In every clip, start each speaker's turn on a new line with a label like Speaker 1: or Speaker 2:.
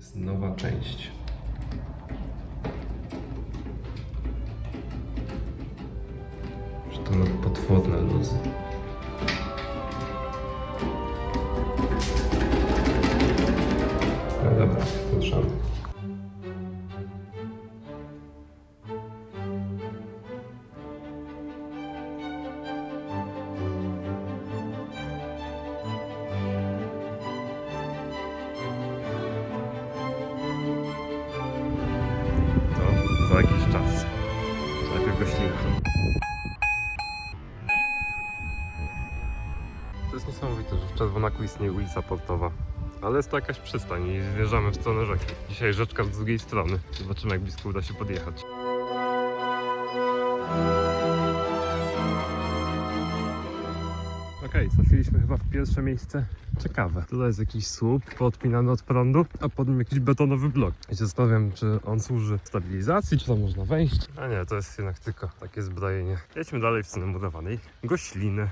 Speaker 1: jest nowa część. Że to potworne luzy. To jest niesamowite, że w Czerwonaku istnieje ulica portowa. Ale jest to jakaś przystań i zmierzamy w stronę rzeki. Dzisiaj rzeczka z drugiej strony. Zobaczymy jak blisko uda się podjechać. Okej, trafiliśmy chyba w pierwsze miejsce ciekawe. Tutaj jest jakiś słup podpinany od prądu, a pod nim jakiś betonowy blok. Ja się zastanawiam, czy on służy stabilizacji, czy tam można wejść. A nie, to jest jednak tylko takie zbrojenie. Jedźmy dalej w stronę murowanej gośliny.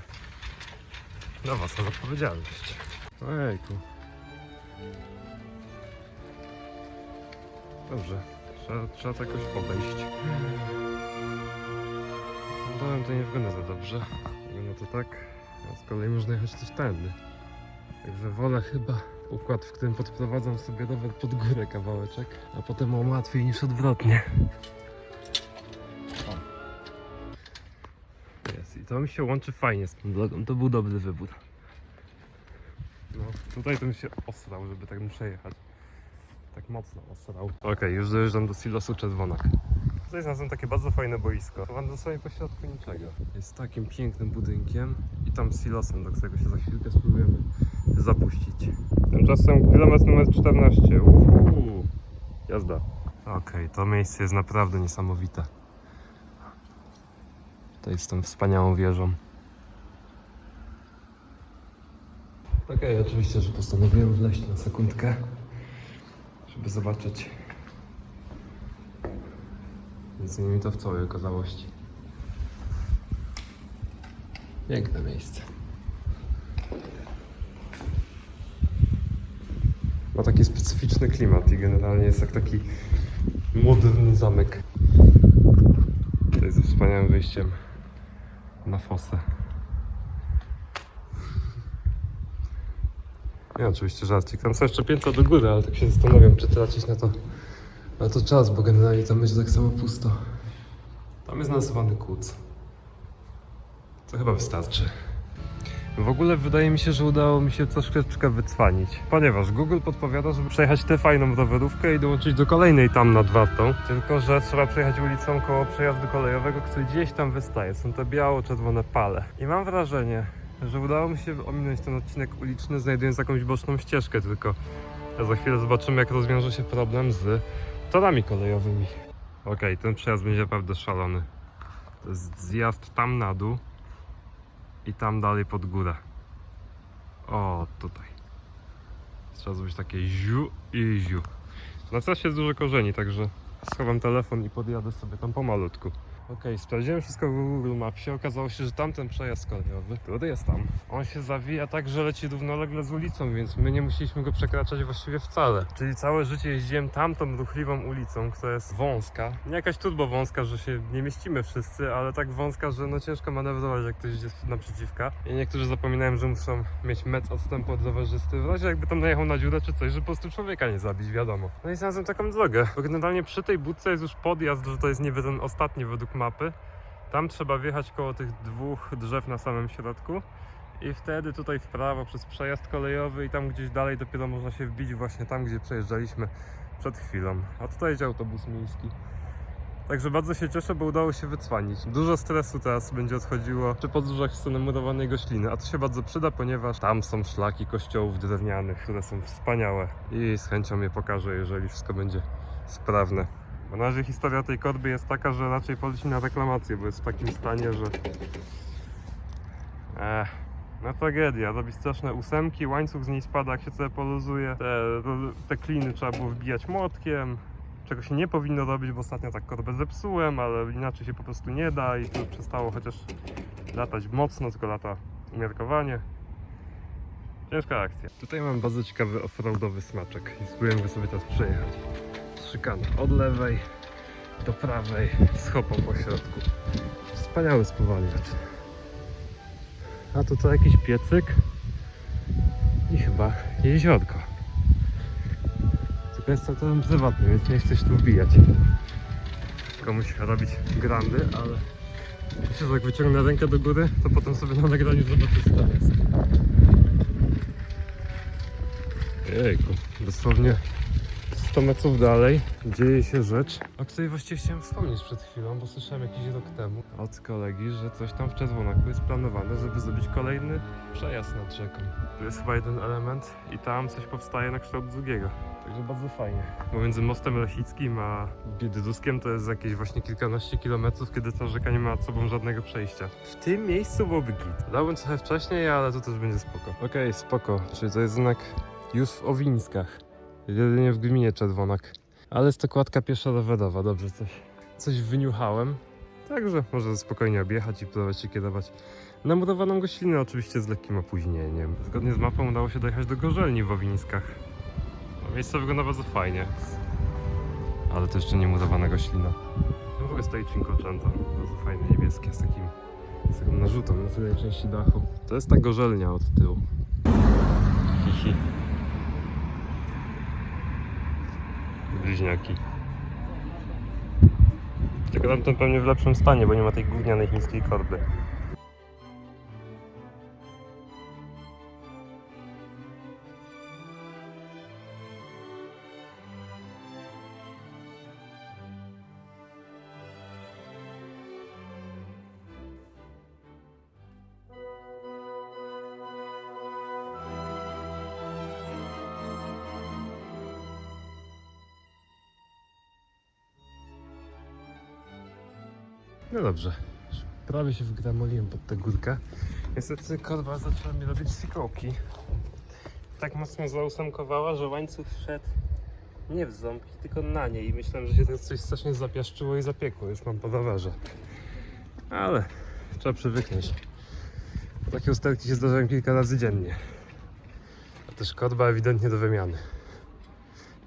Speaker 1: Na was odpowiedzialność. Ojejku. Dobrze, trzeba, trzeba to jakoś obejść. Dałem to nie wygląda za dobrze. Wygląda to tak. A z kolei można jechać też tędy. Także wolę chyba układ, w którym podprowadzam sobie rower pod górę kawałeczek, a potem mam łatwiej niż odwrotnie. To mi się łączy fajnie z tą drogą. To był dobry wybór. No, tutaj to mi się osrał, żeby tak przejechać. Tak mocno osrał. Okej, już dojeżdżam do silosu Czerwonak. Tutaj znalazłem takie bardzo fajne boisko. Mam dosłownie po środku niczego. Jest takim pięknym budynkiem i tam silosem, do którego się za chwilkę spróbujemy zapuścić. Tymczasem kilometr numer 14. Uhu. Jazda. Okej, to miejsce jest naprawdę niesamowite. Tutaj z tą wspaniałą wieżą. Okej, oczywiście, że postanowiłem wleźć na sekundkę, żeby zobaczyć Między innymi to w całej okazałości. Piękne miejsce. Ma taki specyficzny klimat i generalnie jest jak taki modern zamek. Tutaj ze wspaniałym wyjściem na fosę. Nie, oczywiście żarcik. Tam są jeszcze piętra do góry, ale tak się zastanawiam, czy tracić na to ale to czas, bo generalnie tam będzie tak samo pusto. Tam jest nazywany kuc. To chyba wystarczy. W ogóle wydaje mi się, że udało mi się troszeczkę wycwanić, ponieważ Google podpowiada, żeby przejechać tę fajną rowerówkę i dołączyć do kolejnej tam nad Wartą, tylko że trzeba przejechać ulicą koło przejazdu kolejowego, który gdzieś tam wystaje. Są to biało-czerwone pale. I mam wrażenie, że udało mi się ominąć ten odcinek uliczny, znajdując jakąś boczną ścieżkę tylko. Za chwilę zobaczymy, jak rozwiąże się problem z torami kolejowymi. Okej, ten przejazd będzie naprawdę szalony. To jest zjazd tam na dół i tam dalej pod górę. O, tutaj. Trzeba zrobić takie ziu i ziu. Na trasie jest dużo korzeni, także schowam telefon i podjadę sobie tam pomalutku. Okej, sprawdziłem wszystko w Google Mapsie. Okazało się, że tamten przejazd kolejowy, który jest tam, on się zawija tak, że leci równolegle z ulicą, więc my nie musieliśmy go przekraczać właściwie wcale. Czyli całe życie jeździłem tamtą ruchliwą ulicą, która jest wąska. Nie jakaś turbo wąska, że się nie mieścimy wszyscy, ale tak wąska, że no ciężko manewrować, jak ktoś idzie naprzeciwka. I niektórzy zapominają, że muszą mieć metr odstępu od rowerzysty, w razie jakby tam najechał na dziurę czy coś, żeby po prostu człowieka nie zabić, wiadomo. No i znalazłem taką drogę, bo generalnie przy tej budce jest już podjazd, że to jest niby ten ostatni według mapy. Tam trzeba wjechać koło tych dwóch drzew na samym środku i wtedy tutaj w prawo przez przejazd kolejowy i tam gdzieś dalej dopiero można się wbić właśnie tam, gdzie przejeżdżaliśmy przed chwilą. A tutaj jest autobus miejski. Także bardzo się cieszę, bo udało się wycwanić. Dużo stresu teraz będzie odchodziło przy podróżach w stronę murowanej gośliny, a to się bardzo przyda, ponieważ tam są szlaki kościołów drewnianych, które są wspaniałe i z chęcią je pokażę, jeżeli wszystko będzie sprawne. Bo na razie historia tej korby jest taka, że raczej poleci na reklamację, bo jest w takim stanie, że... Ech, no tragedia, robi straszne ósemki, łańcuch z niej spada, jak się sobie poluzuje. Te, te kliny trzeba było wbijać młotkiem, czego się nie powinno robić, bo ostatnio tak korbę zepsułem, ale inaczej się po prostu nie da i to przestało chociaż latać mocno, tylko lata umiarkowanie. Ciężka akcja. Tutaj mam bardzo ciekawy offroadowy smaczek i spróbujemy sobie teraz przejechać. Od lewej do prawej z hopą po środku. Wspaniały spowalniacz. A tutaj jakiś piecyk i chyba jeziorko. Tylko jest całkiem prywatny, więc nie chcę się tu wbijać. Komuś robić grandy, ale myślę, że jak wyciągnę rękę do góry, to potem sobie na nagraniu zobaczę co dosłownie 100 metrów dalej dzieje się rzecz, o której właściwie chciałem wspomnieć przed chwilą, bo słyszałem jakiś rok temu od kolegi, że coś tam w Czerwonaku jest planowane, żeby zrobić kolejny przejazd nad rzeką. To jest chyba jeden element i tam coś powstaje na kształt drugiego. Także bardzo fajnie. Pomiędzy mostem Lechickim a Biedruskiem to jest jakieś właśnie kilkanaście kilometrów, kiedy ta rzeka nie ma nad sobą żadnego przejścia. W tym miejscu byłoby git. Dałbym trochę wcześniej, ale to też będzie spoko. Okej, spoko. Czyli to jest znak już w Owińskach. Jedynie w gminie Czerwonak. Ale jest to kładka piesza rowerowa, dobrze coś. Coś wyniuchałem. Także może spokojnie objechać i próbować się kierować. Namurowaną goślinę oczywiście z lekkim opóźnieniem. Zgodnie z mapą udało się dojechać do Gorzelni w Owińskach. No, miejsce wygląda bardzo fajnie. Ale to jeszcze nie murowana goślina. No w ogóle stoi Cinquecento. Bardzo fajne, niebieskie, z takim, z taką narzutą na tylnej części dachu. To jest ta gorzelnia od tyłu. Hihi. Bliźniaki. Tylko tamten pewnie w lepszym stanie, bo nie ma tej gównianej chińskiej korby. No dobrze. Prawie się wgramoliłem pod tę górkę. Niestety korba zaczęła mi robić fikołki. Tak mocno zaósemkowała, że łańcuch wszedł nie w ząbki, tylko na niej. I myślałem, że się to coś strasznie zapiaszczyło i zapiekło. Już mam po rowerze. Ale trzeba przywyknąć. Takie usterki się zdarzają kilka razy dziennie. A też korba ewidentnie do wymiany.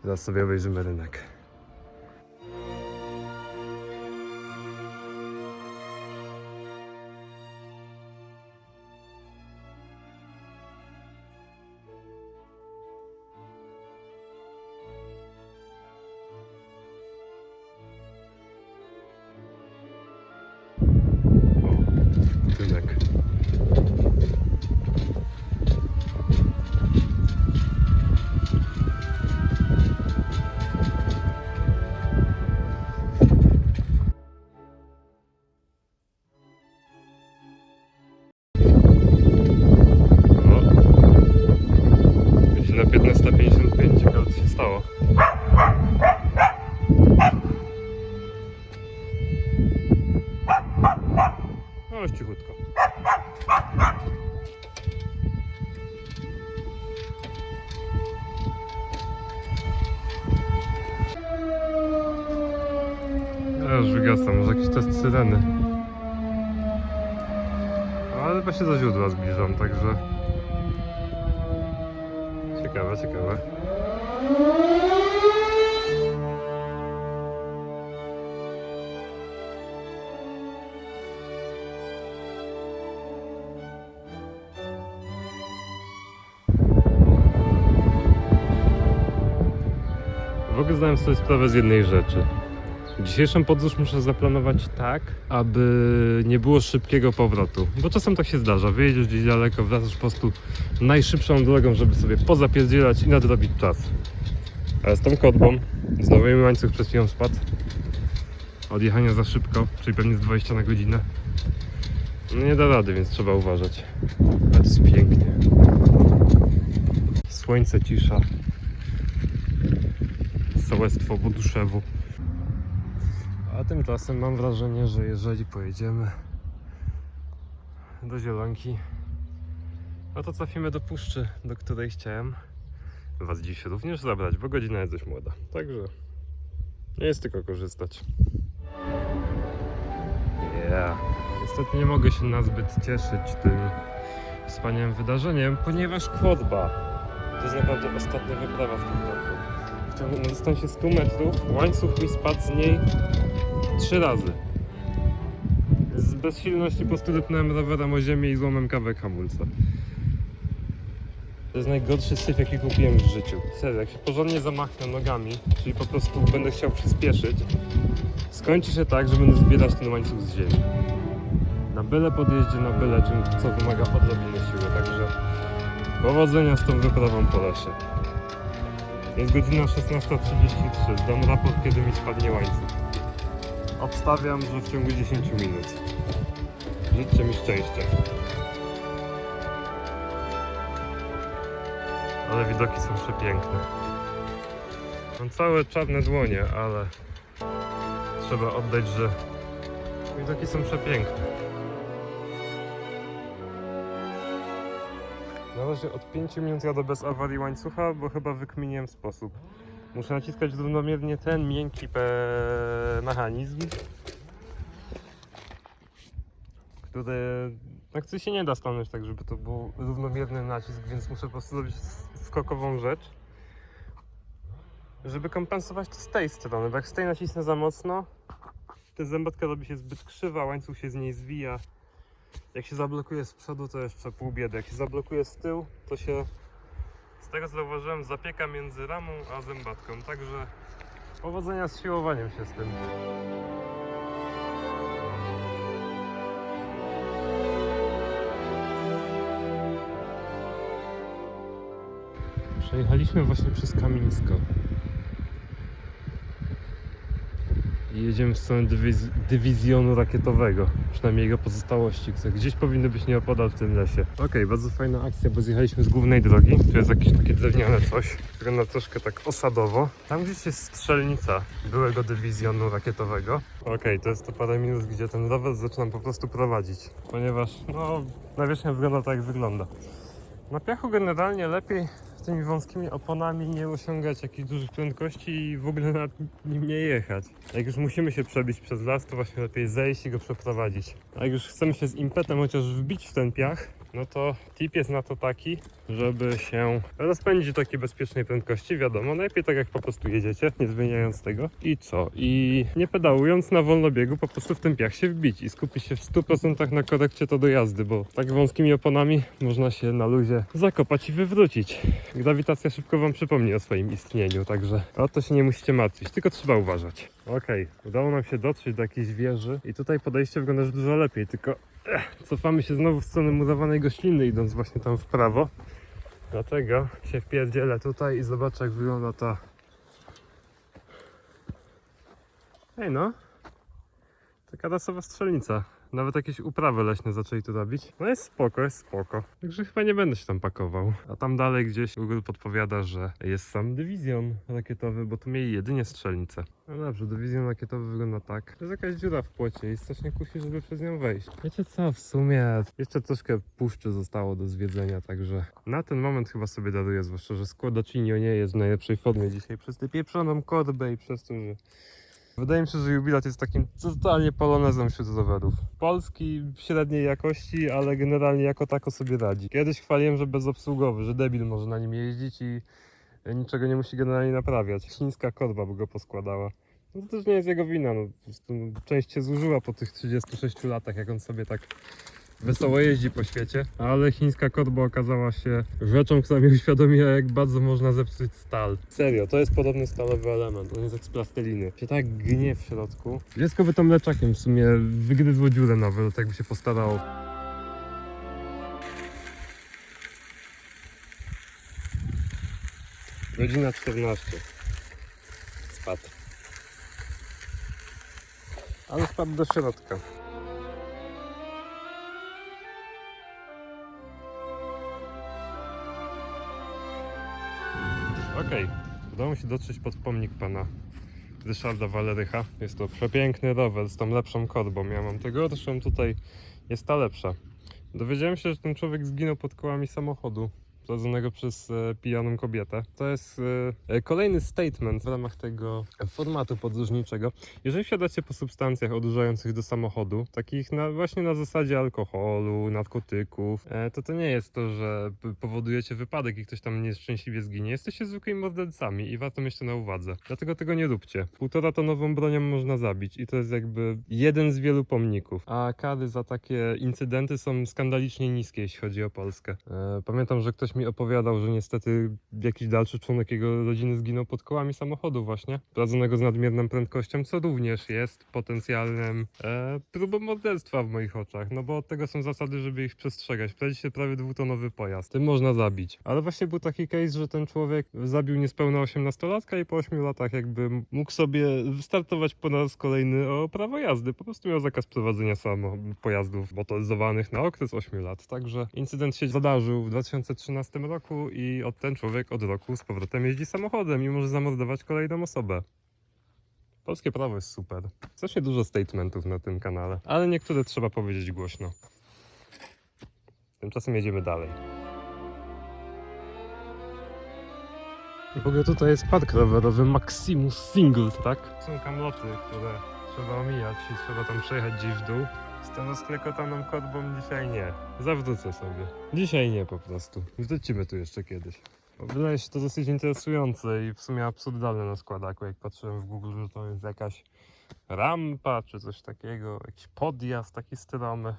Speaker 1: Zaraz sobie obejrzymy rynek. O, No już cichutko. Ja już wygasam, może jakiś test syreny. Ale chyba się do źródła zbliżam, także... Ciekawe, ciekawe. Ogóle zdałem sobie sprawę z jednej rzeczy. Dzisiejszą podróż muszę zaplanować tak, aby nie było szybkiego powrotu. Bo czasem tak się zdarza. Wyjedziesz gdzieś daleko, wracasz po prostu najszybszą drogą, żeby sobie pozapierdzielać i nadrobić czas. Ale z tą kodbą, znowu mi łańcuch przed spadł. Od jechania za szybko, czyli pewnie z 20 na godzinę. No nie da rady, więc trzeba uważać. Ale jest pięknie. Słońce, cisza. Sołectwo Buduszewu. A tymczasem mam wrażenie, że jeżeli pojedziemy do Zielonki, no to trafimy do puszczy, do której chciałem Was dziś również zabrać, bo godzina jest dość młoda. Także nie jest tylko korzystać. Yeah. Niestety nie mogę się nazbyt cieszyć tym wspaniałym wydarzeniem, ponieważ Kłodba to jest naprawdę ostatnia wyprawa w tym roku. Na dystansie 100 metrów łańcuch mi spadł z niej trzy razy. Z bezsilności po prostu dypnąłem rowerem o ziemię i złamem kawę hamulca. To jest najgorszy syf, jaki kupiłem w życiu. Serio, jak się porządnie zamachnę nogami, czyli po prostu będę chciał przyspieszyć, skończy się tak, że będę zbierać ten łańcuch z ziemi. Na byle podjeździe, na byle czym, co wymaga odrobiny siły, także powodzenia z tą wyprawą po lesie. Jest godzina 16.33, dam raport, kiedy mi spadnie łańcuch. Obstawiam, że w ciągu 10 minut. Życzcie mi szczęścia. Ale widoki są przepiękne. Mam całe czarne dłonie, ale trzeba oddać, że widoki są przepiękne. Na razie od 5 minut jadę bez awarii łańcucha, bo chyba wykminiłem sposób. Muszę naciskać równomiernie ten miękki mechanizm, który na który się nie da stanąć tak, żeby to był równomierny nacisk, więc muszę po prostu zrobić skokową rzecz, żeby kompensować to z tej strony, bo jak z tej nacisnę za mocno, ta zębatka robi się zbyt krzywa, łańcuch się z niej zwija. Jak się zablokuje z przodu, to jeszcze pół biedy. Jak się zablokuje z tyłu, to się z tego co zauważyłem, zapieka między ramą a zębatką. Także powodzenia z siłowaniem się z tym. Przejechaliśmy właśnie przez Kamińsko. I jedziemy w stronę dywiz- dywizjonu rakietowego, przynajmniej jego pozostałości, które gdzieś powinny być nieopodal w tym lesie. Okej, bardzo fajna akcja, bo zjechaliśmy z głównej drogi. Tu jest jakieś takie drewniane coś, wygląda troszkę tak osadowo. Tam gdzieś jest strzelnica byłego dywizjonu rakietowego. Okej, to jest to parę minut, gdzie ten rower zaczynam po prostu prowadzić, ponieważ no, nawierzchnia wygląda tak jak wygląda. Na piachu generalnie lepiej tymi wąskimi oponami nie osiągać jakichś dużych prędkości i w ogóle nad nim nie jechać. Jak już musimy się przebić przez las, to właśnie lepiej zejść i go przeprowadzić. A jak już chcemy się z impetem chociaż wbić w ten piach, no to tip jest na to taki, żeby się rozpędzić do takiej bezpiecznej prędkości, wiadomo, najlepiej tak jak po prostu jedziecie, nie zmieniając tego. I co? I nie pedałując na wolnobiegu, po prostu w ten piach się wbić i skupić się w 100% na korekcie to do jazdy, bo tak wąskimi oponami można się na luzie zakopać i wywrócić. Grawitacja szybko wam przypomni o swoim istnieniu, także o to się nie musicie martwić, tylko trzeba uważać. Okej, udało nam się dotrzeć do jakiejś wieży i tutaj podejście wygląda już dużo lepiej, tylko ech, cofamy się znowu w stronę murowanej gośliny, idąc właśnie tam w prawo. Dlatego się wpierdzielę tutaj i zobaczę jak wygląda ta... Ej no, taka rasowa strzelnica. Nawet jakieś uprawy leśne zaczęli tu robić. No jest spoko, jest spoko. Także chyba nie będę się tam pakował. A tam dalej gdzieś Google podpowiada, że jest sam dywizjon rakietowy, bo tu mieli jedynie strzelnicę. No dobrze, dywizjon rakietowy wygląda tak. To jest jakaś dziura w płocie i strasznie kusi, żeby przez nią wejść. Wiecie co, w sumie jeszcze troszkę puszczy zostało do zwiedzenia, także na ten moment chyba sobie daruję, zwłaszcza, że Składacinio nie jest w najlepszej formie dzisiaj przez tę pieprzoną korbę i przez to, że Wydaje mi się, że jubilat jest takim totalnie polonezem wśród rowerów. Polski średniej jakości, ale generalnie jako tako sobie radzi. Kiedyś chwaliłem, że bezobsługowy, że debil może na nim jeździć i niczego nie musi generalnie naprawiać. Chińska korba by go poskładała. No to też nie jest jego wina, no no, część się zużyła po tych 36 latach, jak on sobie tak wesoło jeździ po świecie, ale chińska korba okazała się rzeczą, która mi uświadomiła, jak bardzo można zepsuć stal. Serio, to jest podobny stalowy element, on jest jak z plasteliny. Się tak gnie w środku. Dziecko by to mleczakiem w sumie wygryzło dziurę nawet, tak by się postarało. Godzina 14. Spadł. Ale spadł do środka. Okej, udało mi się dotrzeć pod pomnik pana Ryszarda Walerycha. Jest to przepiękny rower z tą lepszą korbą. Ja mam tę gorszą, tutaj jest ta lepsza. Dowiedziałem się, że ten człowiek zginął pod kołami samochodu. Prowadzonego przez e, pijaną kobietę. To jest e, e, kolejny statement w ramach tego formatu podróżniczego. Jeżeli wsiadacie po substancjach odurzających do samochodu, takich na, właśnie na zasadzie alkoholu, narkotyków, to to nie jest to, że powodujecie wypadek i ktoś tam nieszczęśliwie zginie. Jesteście zwykłymi mordercami i warto mieć to na uwadze. Dlatego tego nie róbcie. Półtora tonową bronią można zabić i to jest jakby jeden z wielu pomników. A kary za takie incydenty są skandalicznie niskie, jeśli chodzi o Polskę. Pamiętam, że ktoś mi opowiadał, że niestety jakiś dalszy członek jego rodziny zginął pod kołami samochodu właśnie, prowadzonego z nadmierną prędkością, co również jest potencjalnym e, próbą morderstwa w moich oczach, no bo od tego są zasady, żeby ich przestrzegać. Prowadzicie prawie dwutonowy pojazd, tym można zabić. Ale właśnie był taki case, że ten człowiek zabił niespełna 18-latka i po 8 latach jakby mógł sobie startować po raz kolejny o prawo jazdy. Po prostu miał zakaz prowadzenia samo pojazdów motoryzowanych na okres 8 lat. Także incydent się zadarzył w 2013 roku i od ten człowiek od roku z powrotem jeździ samochodem i może zamordować kolejną osobę. Polskie prawo jest super. Strasznie dużo statementów na tym kanale, ale niektóre trzeba powiedzieć głośno. Tymczasem jedziemy dalej. W ogóle tutaj jest park rowerowy Maximus Singles, tak? Są kamloty, które trzeba omijać i trzeba tam przejechać gdzieś w dół. Z tą rozklekotaną korbą dzisiaj nie. Zawrócę sobie. Dzisiaj nie po prostu. Wrócimy tu jeszcze kiedyś. Wydaje się to dosyć interesujące i w sumie absurdalne na składaku, jak patrzyłem w Google, że to jest jakaś rampa czy coś takiego, jakiś podjazd taki stromy.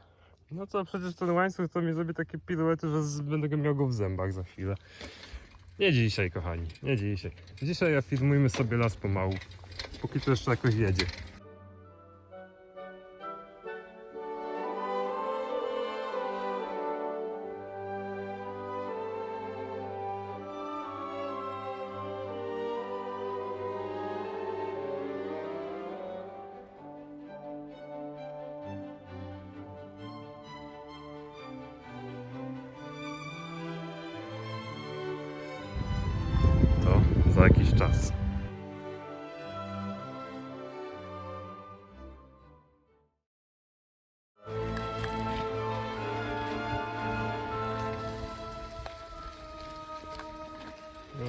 Speaker 1: No to przecież ten łańcuch to mi zrobi takie piruety, że będę go miał go w zębach za chwilę. Nie dzisiaj, kochani, nie dzisiaj. Dzisiaj afirmujmy sobie las pomału, póki to jeszcze jakoś jedzie. Za jakiś czas.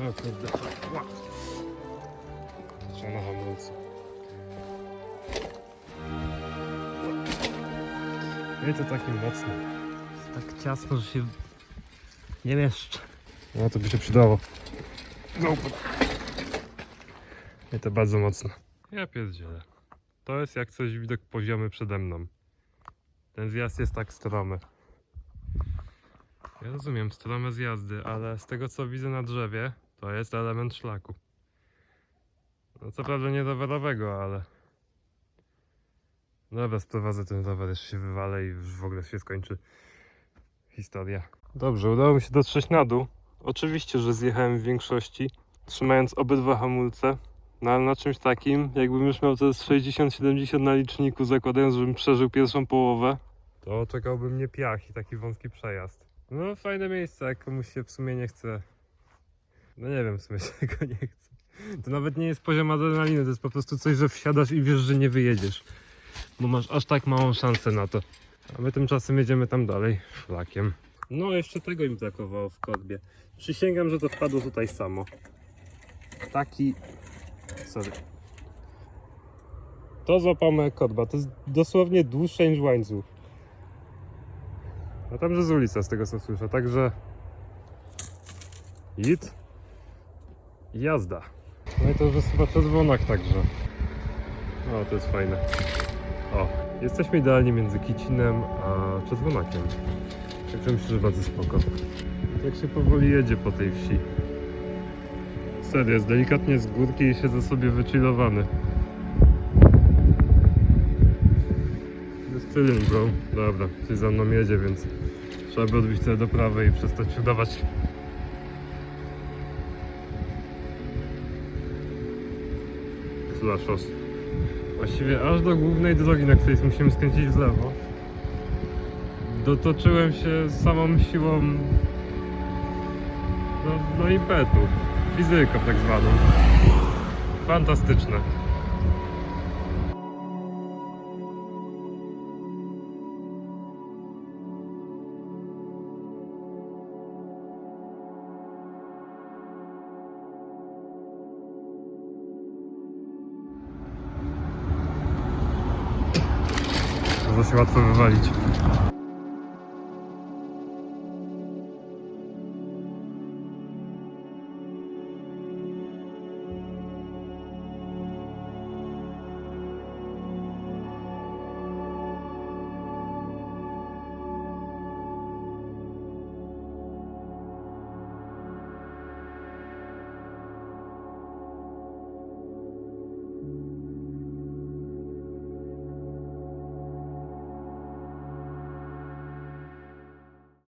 Speaker 1: O kurde, ła. Trzeba na hamulcu. I to taki mocny. Jest tak ciasno, że się nie mieszczę. No to by się przydało. No. I to bardzo mocno. Ja pierdzielę. To jest jak coś widok poziomy przede mną. Ten zjazd jest tak stromy. Ja rozumiem strome zjazdy, ale z tego co widzę na drzewie, to jest element szlaku. No co prawda nie rowerowego, ale... Dobra, sprowadzę ten rower, jeszcze się wywalę i w ogóle się skończy historia. Dobrze, udało mi się dotrzeć na dół. Oczywiście, że zjechałem w większości, trzymając obydwa hamulce, no ale na czymś takim, jakbym już miał z 60-70 na liczniku, zakładając, żebym przeżył pierwszą połowę, to czekałby mnie piach i taki wąski przejazd. No fajne miejsce, jak komuś się w sumie nie chce. No nie wiem, w sumie czego nie chce. To nawet nie jest poziom adrenaliny, to jest po prostu coś, że wsiadasz i wiesz, że nie wyjedziesz. Bo masz aż tak małą szansę na to. A my tymczasem jedziemy tam dalej, szlakiem. No, jeszcze tego im brakowało w korbie. Przysięgam, że to wpadło tutaj samo. Taki. Sorry. To złapał moja korba. To jest dosłownie dłuższe niż łańcuch. A tam, że z ulica, z tego co słyszę. Także. Hit. Jazda. No i to już jest chyba także. O, to jest fajne. O, jesteśmy idealnie między Kicinem a czerwonakiem. Także myślę, że bardzo spoko. Jak się powoli jedzie po tej wsi. Serio, jest delikatnie z górki i siedzę sobie wychillowany. Jest chilling, bro. Dobra, ktoś za mną jedzie, więc trzeba by odbić do prawej i przestać udawać. Slashos. Właściwie aż do głównej drogi, na której musimy skręcić w lewo. Dotoczyłem się samą siłą no, no impetu, Wizyjką tak zwaną. Fantastyczne. Można łatwo wywalić.